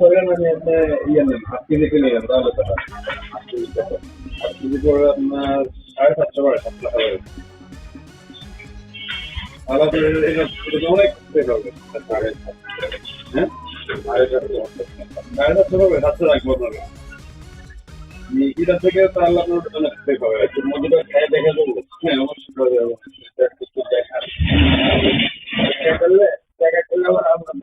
ছয়টা মানে আপনি ইয়ে নেন হাফ কেজি তাহলে তো। হাফ কেজি আপনার সাড়ে সাতশো করে সাত টাকা আপনার pay সাড়ে। হ্যাঁ? সাড়ে সাতশো। আপনার। হ্যাঁ। দেখা করলে, দেখা আবার আপনার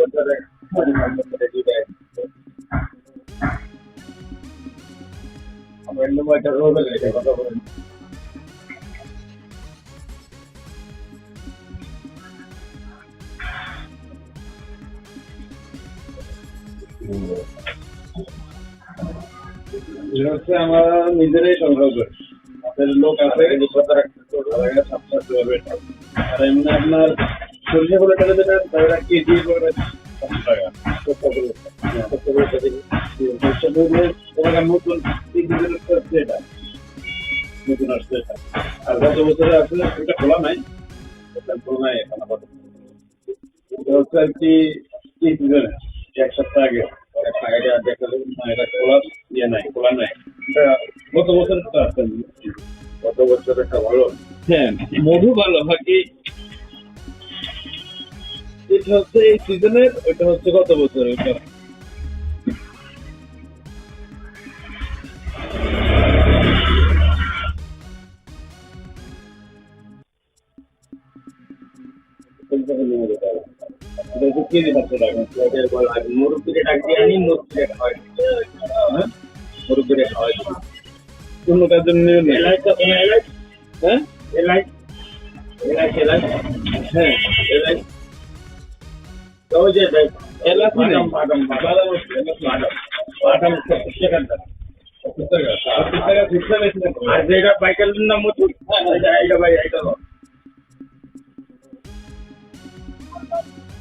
হচ্ছে আমরা নিজেরাই সংগ্রহ করি আমাদের লোক আছে আপনার সরষে করে টাকা দেবেন তারা কেজি করে এটা আর গত বছরে আসলে এটা খোলা নাই হচ্ছে এক সপ্তাহ আগে এক খোলা ইয়ে নাই খোলা নাই গত বছর তো গত বছর একটা ভালো মধু ভালো বাকি এটা হচ্ছে এই সিজনের ওইটা হচ্ছে গত বছর ওইটা এটা হচ্ছে কেজি পাঁচশো টাকা মুরব্বীরে ডাক দিয়ে আনি মুরব্বীরে খাওয়াই হ্যাঁ মুরব্বীরে খাওয়াই অন্য কাজের নিয়ে নেই। হ্যাঁ এলাচ এলাচ এলাচ হ্যাঁ এলাচ তো ওই এলাচ। বাদাম বাদাম বাদাম বাদাম বাদাম সত্তর টাকা ফিক্সা বেশি না আর Bye.